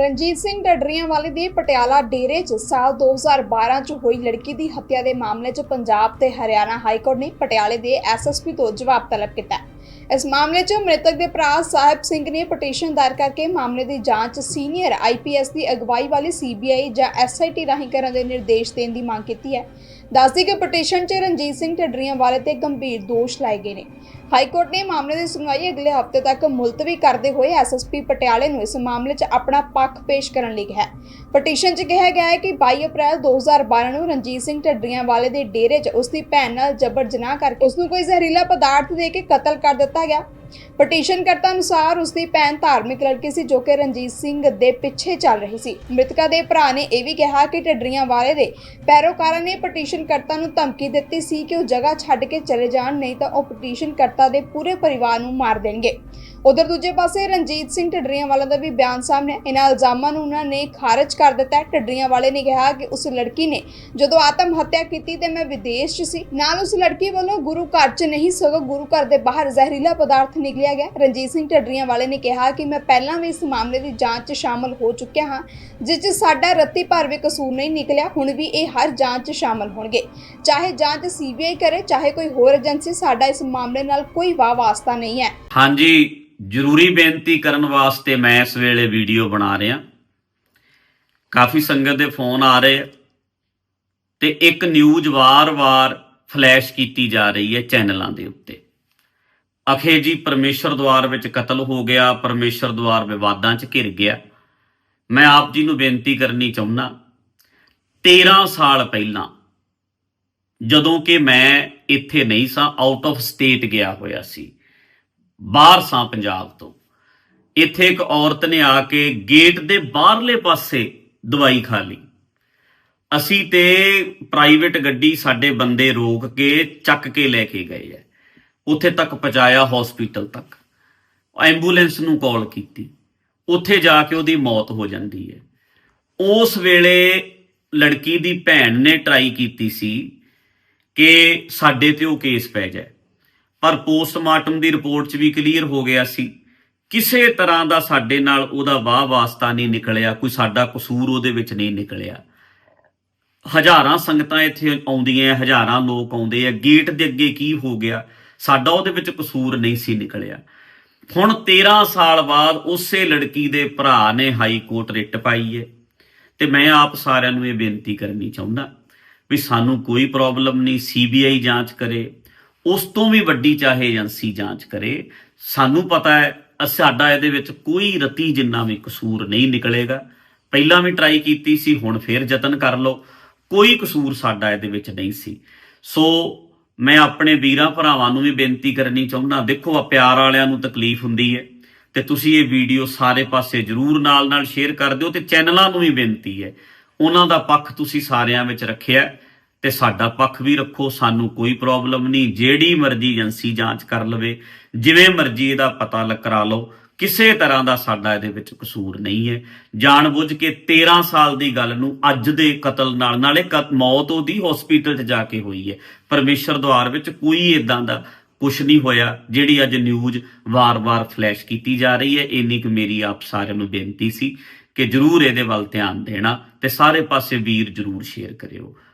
ਰਣਜੀਤ ਸਿੰਘ ਢੱਡਰੀਆਂ ਵਾਲੇ ਦੇ ਪਟਿਆਲਾ ਡੇਰੇ 'ਚ ਸਾਲ 2012 'ਚ ਹੋਈ ਲੜਕੀ ਦੀ ਹੱਤਿਆ ਦੇ ਮਾਮਲੇ 'ਚ ਪੰਜਾਬ ਤੇ ਹਰਿਆਣਾ ਹਾਈ ਕੋਰਟ ਨੇ ਪਟਿਆਲੇ ਦੇ ਐਸਐਸਪੀ ਤੋਂ ਜਵਾਬ ਤਲਬ ਕੀਤਾ। ਇਸ ਮਾਮਲੇ 'ਚ ਮ੍ਰਿਤਕ ਦੇ ਭਰਾ ਸਾਹਿਬ ਸਿੰਘ ਨੇ ਪਟੀਸ਼ਨ ਦਾਇਰ ਕਰਕੇ ਮਾਮਲੇ ਦੀ ਜਾਂਚ ਸੀਨੀਅਰ ਆਈਪੀਐਸ ਦੀ ਅਗਵਾਈ ਵਾਲੀ ਸੀਬੀਆਈ ਜਾਂ ਐਸਆਈਟੀ ਰਾਹੀਂ ਕਰਨ ਦੇ ਨਿਰਦੇਸ਼ ਦੇਣ ਦੀ ਮੰਗ ਕੀਤੀ ਹੈ। ਦੱਸਦੀ ਕਿ ਪਟੀਸ਼ਨ 'ਚ ਰਣਜੀਤ ਸਿੰਘ ਢੱਡਰੀਆਂ ਵਾਲੇ ਤੇ ਗੰਭੀਰ ਦੋਸ਼ ਲਾਏ ਗਏ ਨੇ। ਹਾਈ ਕੋਰਟ ਨੇ ਮਾਮਲੇ ਦੀ ਸੁਣਵਾਈ ਅਗਲੇ ਹਫ਼ਤੇ ਤੱਕ ਮੁਲਤਵੀ ਕਰਦੇ ਹੋਏ ਐਸਐਸਪੀ ਪਟਿਆਲੇ ਨੂੰ ਇਸ ਮਾਮਲੇ 'ਚ ਆਪਣਾ ਪੱਖ ਪੇਸ਼ ਕਰਨ ਲਈ ਕਿਹਾ ਪਟੀਸ਼ਨ 'ਚ ਕਿਹਾ ਗਿਆ ਹੈ ਕਿ 22 ਅਪ੍ਰੈਲ 2012 ਨੂੰ ਰਣਜੀਤ ਸਿੰਘ ਢੱਡਰੀਆਂ ਵਾਲੇ ਦੇ ਡੇਰੇ 'ਚ ਉਸ ਦੀ ਭੈਣ ਨਾਲ ਜਬਰ ਜਨਾਹ ਕਰਕੇ ਉਸ ਨੂੰ ਕੋਈ ਜ਼ਹਿਰੀਲਾ ਪਦਾਰਥ ਦੇ ਕੇ ਕਤਲ ਕਰ ਦਿੱਤਾ ਗਿਆ। ਪਟੀਸ਼ਨ ਅਨੁਸਾਰ ਉਸ ਦੀ ਭੈਣ ਧਾਰਮਿਕ ਲੜਕੀ ਸੀ ਜੋ ਕਿ ਰਣਜੀਤ ਸਿੰਘ ਦੇ ਪਿੱਛੇ ਚੱਲ ਰਹੀ ਸੀ। ਮ੍ਰਿਤਕਾ ਦੇ ਭਰਾ ਨੇ ਇਹ ਵੀ ਕਿਹਾ ਕਿ ਢੱਡਰੀਆਂ ਵਾਲੇ ਦੇ ਪੈਰੋਕਾਰਾਂ ਨੇ ਪਟੀਸ਼ਨਕਰਤਾ ਨੂੰ ਧਮਕੀ ਦਿੱਤੀ ਸੀ ਕਿ ਉਹ ਜਗ੍ਹਾ ਛੱਡ ਕੇ ਚਲੇ ਜਾਣ, ਨਹੀਂ ਤਾਂ ਉਹ ਪਟੀਸ਼ਨ ਕਰਤਾ ਦੇ ਪੂਰੇ ਪਰਿਵਾਰ ਨੂੰ ਮਾਰ ਦੇਣਗੇ। ਉਧਰ ਦੂਜੇ ਪਾਸੇ ਰਣਜੀਤ ਸਿੰਘ ਢੱਡਰੀਆਂ ਵਾਲਾ ਦਾ ਵੀ ਬਿਆਨ ਸਾਹਮਣੇ ਇਹਨਾਂ ਇਲਜ਼ਾਮਾਂ ਨੂੰ ਉਹਨਾਂ ਨੇ ਖਾਰਜ ਕਰ ਦਿੱਤਾ ਢੱਡਰੀਆਂ ਵਾਲੇ ਨੇ ਕਿਹਾ ਕਿ ਉਸ ਲੜਕੀ ਨੇ ਜਦੋਂ ਆਤਮ ਹੱਤਿਆ ਕੀਤੀ ਤੇ ਮੈਂ ਵਿਦੇਸ਼ 'ਚ ਸੀ। ਨਾਲ ਉਸ ਲੜਕੀ ਵੱਲੋਂ ਗੁਰੂ ਘਰ 'ਚ ਨਹੀਂ, ਸਗੋਂ ਗੁਰੂ ਘਰ ਦੇ ਬਾਹਰ ਜ਼ਹਿਰੀਲਾ ਪਦਾਰਥ ਨਿਕਲਿਆ ਗਿਆ। ਰਣਜੀਤ ਸਿੰਘ ਢੱਡਰੀਆਂ ਵਾਲੇ ਨੇ ਕਿਹਾ ਕਿ ਮੈਂ ਪਹਿਲਾਂ ਵੀ ਇਸ ਮਾਮਲੇ ਦੀ ਜਾਂਚ 'ਚ ਸ਼ਾਮਲ ਹੋ ਚੁੱਕਿਆ ਹਾਂ, ਜਿਸ 'ਚ ਸਾਡਾ ਰੱਤੀ ਭਰ ਵੀ ਕਸੂਰ ਨਹੀਂ ਨਿਕਲਿਆ। ਹੁਣ ਵੀ ਇਹ ਹਰ ਜਾਂਚ 'ਚ ਸ਼ਾਮਲ ਹੋਣਗੇ। ਚਾਹੇ ਜਾਂਚ ਸੀਬੀਆਈ ਕਰੇ, ਚਾਹੇ ਕੋਈ ਹੋਰ ਏਜੰਸੀ, ਸਾਡਾ ਇਸ ਮਾਮਲੇ ਨਾਲ ਕੋਈ ਵਾਹ ਵਾਸਤਾ ਨਹੀਂ ਹੈ। ਹਾਂਜੀ ਜ਼ਰੂਰੀ ਬੇਨਤੀ ਕਰਨ ਵਾਸਤੇ ਮੈਂ ਇਸ ਵੇਲੇ ਵੀਡੀਓ ਬਣਾ ਰਿਹਾ। ਕਾਫੀ ਸੰਗਤ ਦੇ ਫੋਨ ਆ ਰਹੇ ਆ ਤੇ ਇੱਕ ਨਿਊਜ਼ ਵਾਰ-ਵਾਰ ਫਲੈਸ਼ ਕੀਤੀ ਜਾ ਰਹੀ ਹੈ ਚੈਨਲਾਂ ਦੇ ਉੱਤੇ। ਅਖੇ ਜੀ ਪਰਮੇਸ਼ਰ ਦਵਾਰ ਵਿੱਚ ਕਤਲ ਹੋ ਗਿਆ ਪਰਮੇਸ਼ਰ ਦਵਾਰ ਵਿਵਾਦਾਂ 'ਚ ਘਿਰ ਗਿਆ। ਮੈਂ ਆਪ ਜੀ ਨੂੰ ਬੇਨਤੀ ਕਰਨੀ ਚਾਹੁੰਦਾ 13 ਸਾਲ ਪਹਿਲਾਂ ਜਦੋਂ ਕਿ ਮੈਂ ਇੱਥੇ ਨਹੀਂ ਸਾਂ ਆਊਟ ਆਫ ਸਟੇਟ ਗਿਆ ਹੋਇਆ ਸੀ। ਬਾਹਰ ਸਾਂ ਪੰਜਾਬ ਤੋਂ। ਇੱਥੇ ਇੱਕ ਔਰਤ ਨੇ ਆ ਕੇ ਗੇਟ ਦੇ ਬਾਹਰਲੇ ਪਾਸੇ ਦਵਾਈ ਖਾ ਲਈ। ਅਸੀਂ ਤੇ ਪ੍ਰਾਈਵੇਟ ਗੱਡੀ ਸਾਡੇ ਬੰਦੇ ਰੋਕ ਕੇ, ਚੱਕ ਕੇ ਲੈ ਕੇ ਗਏ ਐ ਉੱਥੇ ਤੱਕ ਪਹੁੰਚਾਇਆ ਹਸਪੀਟਲ ਤੱਕ। ਐਂਬੂਲੈਂਸ ਨੂੰ ਕਾਲ ਕੀਤੀ। ਉੱਥੇ ਜਾ ਕੇ ਉਹਦੀ ਮੌਤ ਹੋ ਜਾਂਦੀ ਹੈ। ਉਸ ਵੇਲੇ ਲੜਕੀ ਦੀ ਭੈਣ ਨੇ ਟਰਾਈ ਕੀਤੀ ਸੀ ਕਿ ਸਾਡੇ ਤੇ ਉਹ ਕੇਸ ਪੈ ਜਾਏ। ਪਰ ਪੋਸਟਮਾਰਟਮ ਦੀ ਰਿਪੋਰਟ 'ਚ ਵੀ ਕਲੀਅਰ ਹੋ ਗਿਆ ਸੀ। ਕਿਸੇ ਤਰ੍ਹਾਂ ਦਾ ਸਾਡੇ ਨਾਲ ਉਹਦਾ ਵਾਹ ਵਾਸਤਾ ਨਹੀਂ ਨਿਕਲਿਆ, ਕੋਈ ਸਾਡਾ ਕਸੂਰ ਉਹਦੇ ਵਿੱਚ ਨਹੀਂ ਨਿਕਲਿਆ। ਹਜ਼ਾਰਾਂ ਸੰਗਤਾਂ ਇੱਥੇ ਆਉਂਦੀਆਂ ਹਜ਼ਾਰਾਂ ਲੋਕ ਆਉਂਦੇ ਆ ਗੇਟ ਦੇ ਅੱਗੇ ਕੀ ਹੋ ਗਿਆ? ਸਾਡਾ ਉਹਦੇ ਵਿੱਚ ਕਸੂਰ ਨਹੀਂ ਸੀ ਨਿਕਲਿਆ। ਹੁਣ 13 ਸਾਲ ਬਾਅਦ ਉਸੇ ਲੜਕੀ ਦੇ ਭਰਾ ਨੇ ਹਾਈ ਕੋਰਟ ਰਿਟ ਪਾਈ ਹੈ ਤੇ ਮੈਂ ਆਪ ਸਾਰਿਆਂ ਨੂੰ ਇਹ ਬੇਨਤੀ ਕਰਨੀ ਚਾਹੁੰਦਾ ਵੀ ਸਾਨੂੰ ਕੋਈ ਪ੍ਰੋਬਲਮ ਨਹੀਂ, ਸੀਬੀਆਈ ਜਾਂਚ ਕਰੇ। ਉਸ ਤੋਂ ਵੀ ਵੱਡੀ ਚਾਹੇ ਏਜੰਸੀ ਜਾਂਚ ਕਰੇ, ਸਾਨੂੰ ਪਤਾ ਹੈ ਸਾਡਾ ਇਹਦੇ ਵਿੱਚ ਕੋਈ ਰਤੀ ਜਿੰਨਾ ਵੀ ਕਸੂਰ ਨਹੀਂ ਨਿਕਲੇਗਾ। ਪਹਿਲਾਂ ਵੀ ਟਰਾਈ ਕੀਤੀ ਸੀ, ਹੁਣ ਫੇਰ ਯਤਨ ਕਰ ਲਓ। ਕੋਈ ਕਸੂਰ ਸਾਡਾ ਇਹਦੇ ਵਿੱਚ ਨਹੀਂ ਸੀ। ਸੋ ਮੈਂ ਆਪਣੇ ਵੀਰਾਂ ਭਰਾਵਾਂ ਨੂੰ ਵੀ ਬੇਨਤੀ ਕਰਨੀ ਚਾਹੁੰਦਾ, ਦੇਖੋ ਆ ਪਿਆਰ ਵਾਲਿਆਂ ਨੂੰ ਤਕਲੀਫ ਹੁੰਦੀ ਹੈ, ਤੇ ਤੁਸੀਂ ਇਹ ਵੀਡੀਓ ਸਾਰੇ ਪਾਸੇ ਜਰੂਰ ਨਾਲ-ਨਾਲ ਸ਼ੇਅਰ ਕਰ ਦਿਓ, ਤੇ ਚੈਨਲਾਂ ਨੂੰ ਵੀ ਬੇਨਤੀ ਹੈ, ਉਹਨਾਂ ਦਾ ਪੱਖ ਤੁਸੀਂ ਸਾਰਿਆਂ ਵਿੱਚ ਰੱਖਿਆ ਤੇ ਸਾਡਾ ਪੱਖ ਵੀ ਰੱਖੋ, ਸਾਨੂੰ ਕੋਈ ਪ੍ਰੋਬਲਮ ਨਹੀਂ। ਜਿਹੜੀ ਮਰਜ਼ੀ ਏਜੰਸੀ ਜਾਂਚ ਕਰ ਲਵੇ, ਜਿਵੇਂ ਮਰਜ਼ੀ ਇਹਦਾ ਪਤਾ ਲ ਕਰਾ ਲਓ। ਕਿਸੇ ਤਰ੍ਹਾਂ ਦਾ ਸਾਡਾ ਇਹਦੇ ਵਿੱਚ ਕਸੂਰ ਨਹੀਂ ਹੈ। ਜਾਣਬੁੱਝ ਕੇ 13 ਸਾਲ ਦੀ ਗੱਲ ਨੂੰ ਅੱਜ ਦੇ ਕਤਲ ਨਾਲ, ਨਾਲੇ ਕ- ਮੌਤ ਉਹਦੀ ਹਸਪੀਟਲ 'ਚ ਜਾ ਕੇ ਹੋਈ ਹੈ। ਪਰਮੇਸ਼ਰ ਦਵਾਰ ਵਿੱਚ ਕੋਈ ਇਦਾਂ ਦਾ ਕੁਝ ਨਹੀਂ ਹੋਇਆ, ਜਿਹੜੀ ਅੱਜ ਨਿਊਜ਼ ਵਾਰ-ਵਾਰ ਫਲੈਸ਼ ਕੀਤੀ ਜਾ ਰਹੀ ਹੈ। ਇੰਨੀ ਕੁ ਮੇਰੀ ਆਪ ਸਾਰਿਆਂ ਨੂੰ ਬੇਨਤੀ ਸੀ ਕਿ ਜਰੂਰ ਇਹਦੇ ਵੱਲ ਧਿਆਨ ਦੇਣਾ ਤੇ ਸਾਰੇ ਪਾਸੇ ਵੀਰ ਜਰੂਰ ਸ਼ੇਅਰ ਕਰਿਓ।